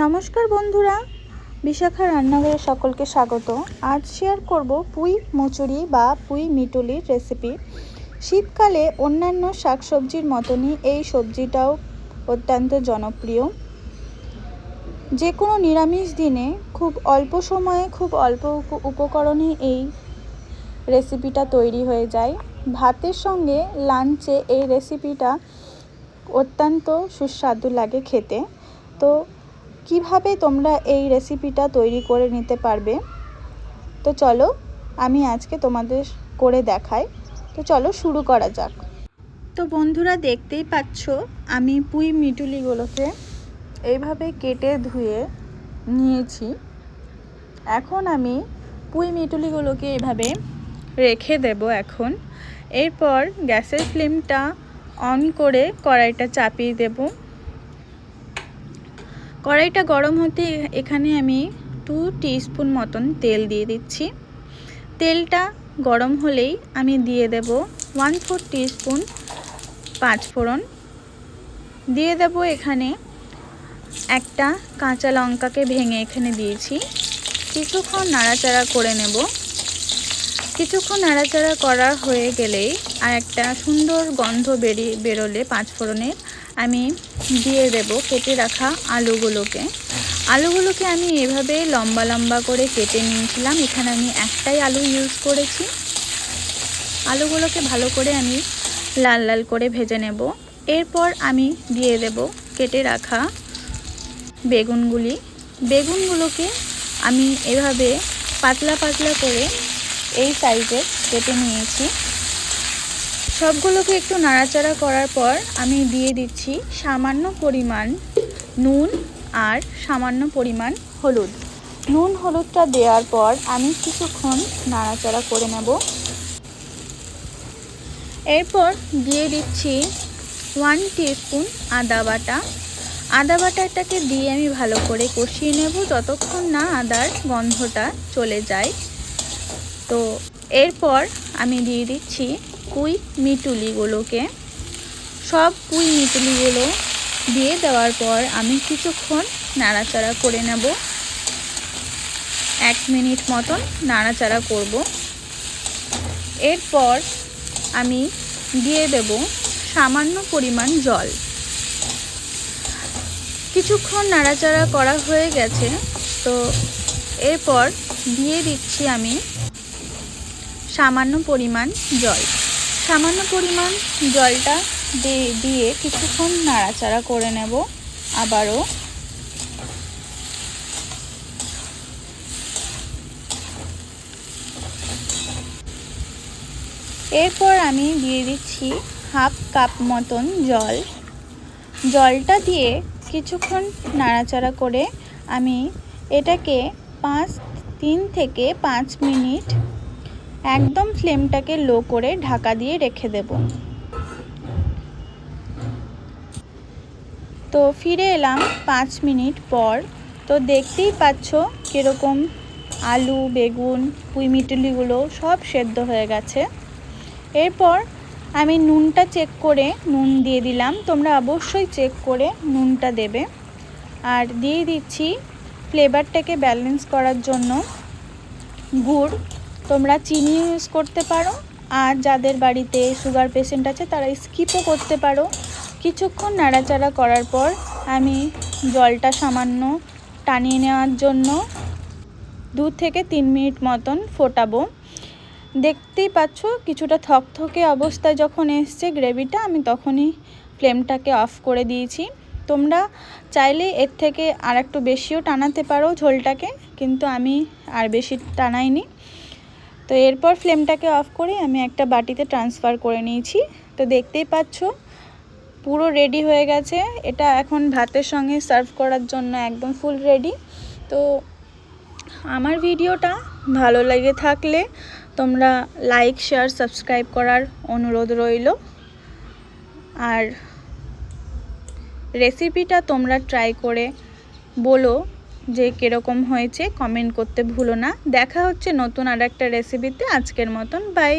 নমস্কার বন্ধুরা, বিশাখা রান্নাঘরে সকলকে স্বাগত। আজ শেয়ার করব পুঁই মুচুরি বা পুঁই মিটুলির রেসিপি শীতকালে অন্যান্য শাকসবজির মতনই এই সবজিটাও অত্যন্ত জনপ্রিয়। যে কোনো নিরামিষ দিনে খুব অল্প সময়ে খুব অল্প উপকরণে এই রেসিপিটা তৈরি হয়ে যায়। ভাতের সঙ্গে লাঞ্চে এই রেসিপিটা অত্যন্ত সুস্বাদু লাগে খেতে। তো কীভাবে তোমরা এই রেসিপিটা তৈরি করে নিতে পারবে? তো চলো, আমি আজকে তোমাদের করে দেখাই। তো চলো শুরু করা যাক। তো বন্ধুরা দেখতেই পাচ্ছ, আমি পুঁই মিটুলিগুলোকে এইভাবে কেটে ধুয়ে নিয়েছি। এখন আমি পুঁই মিটুলিগুলোকে এইভাবে রেখে দেব এখন। এরপর গ্যাসের ফ্লেমটা অন করে কড়াইটা চাপিয়ে দেবো। কড়াইটা গরম হতে এখানে আমি টু টিস্পুন মতন তেল দিয়ে দিচ্ছি। তেলটা গরম হলেই আমি দিয়ে দেব ওয়ান ফোর টিস্পুন পাঁচফোড়ন দিয়ে দেব এখানে একটা কাঁচা লঙ্কাকে ভেঙে এখানে দিয়েছি। কিছুক্ষণ নাড়াচাড়া করে নেব। কিছুক্ষণ নাড়াচাড়া করা হয়ে গেলেই আর একটা সুন্দর গন্ধ বেরিয়ে, বেরোলে পাঁচফোড়নের আমি দিয়ে দেব, কেটে রাখা আলুগুলোকে। আলুগুলোকে আমি এভাবে লম্বা লম্বা করে কেটে নিয়েছিলাম। এখানে আমি একটাই আলু ইউজ করেছি। আলুগুলোকে ভালো করে আমি লাল লাল করে ভেজে নেব। এরপর আমি দিয়ে দেব কেটে রাখা বেগুনগুলি। বেগুনগুলোকে আমি এভাবে পাতলা পাতলা করে এই সাইজের কেটে নিয়েছি। সবগুলোকে একটু নাড়াচাড়া করার পর আমি দিয়ে দিচ্ছি সামান্য পরিমাণ নুন আর সামান্য পরিমাণ হলুদ। নুন হলুদটা দেওয়ার পর আমি কিছুক্ষণ নাড়াচাড়া করে নেব। এরপর দিয়ে দিচ্ছি ওয়ান টিস্পুন আদা বাটা। আদা বাটাটাকে দিয়ে আমি ভালো করে কষিয়ে নেব যতক্ষণ না আদার গন্ধটা চলে যায়। তো এরপর আমি দিয়ে দিচ্ছি পুঁই মিটুলিগুলোকে। সব পুঁই মিটুলিগুলো দিয়ে দেওয়ার পর আমি কিছুক্ষণ নাড়াচাড়া করে নেব। এক মিনিট মতন নাড়াচাড়া করব। এরপর আমি দিয়ে দেব সামান্য পরিমাণ জল। কিছুক্ষণ নাড়াচাড়া করা হয়ে গেছে, তো এরপর দিয়ে দিচ্ছি আমি সামান্য পরিমাণ জল। সামান্য পরিমাণ জলটা দিয়ে কিছুক্ষণ নাড়াচাড়া করে নেব আবারও। এরপর আমি দিয়ে দিচ্ছি হাফ কাপ মতন জল। জলটা দিয়ে কিছুক্ষণ নাড়াচাড়া করে আমি এটাকে পাঁচ, তিন থেকে পাঁচ মিনিট একদম ফ্লেমটাকে লো করে ঢাকা দিয়ে রেখে দেব। তো ফিরে এলাম পাঁচ মিনিট পর। তো দেখতেই পাচ্ছ কীরকম আলু, বেগুন পুঁইমিটুলিগুলো সব সেদ্ধ হয়ে গেছে। এরপর আমি নুনটা চেক করে নুন দিয়ে দিলাম। তোমরা অবশ্যই চেক করে নুনটা দেবে। আর দিয়ে দিচ্ছি ফ্লেভারটাকে ব্যালেন্স করার জন্য গুড়। তোমরা চিনি ইউজ করতে পারো, আর যাদের বাড়িতে সুগার পেশেন্ট আছে তারা স্কিপও করতে পারো। কিছুক্ষণ নাড়াচাড়া করার পর আমি জলটা সামান্য টানিয়ে নেওয়ার জন্য দু থেকে তিন মিনিট মতন ফোটাবো। দেখতেই পাচ্ছ কিছুটা থকথকে অবস্থায় যখন এসছে গ্রেভিটা, আমি তখনই ফ্লেমটাকে অফ করে দিয়েছি। তোমরা চাইলে এর থেকে আর একটু বেশিও টানাতে পারো ঝোলটাকে, কিন্তু আমি আর বেশি টানাইনি। তো এরপর ফ্লেমটাকে অফ করে আমি একটা বাটিতে ট্রান্সফার করে নিয়েছি। তো দেখতেই পাচ্ছ, পুরো রেডি হয়ে গেছে। এটা এখন ভাতের সঙ্গে সার্ভ করার জন্য একদম ফুল রেডি তো আমার ভিডিওটা ভালো লেগে থাকলে তোমরা লাইক শেয়ার সাবস্ক্রাইব করার অনুরোধ রইল। আর রেসিপিটা তোমরা ট্রাই করে বলো যে কীরকম হয়েছে কমেন্ট করতে ভুলো না। দেখা হচ্ছে নতুন আর একটা রেসিপিতে আজকের মতন বাই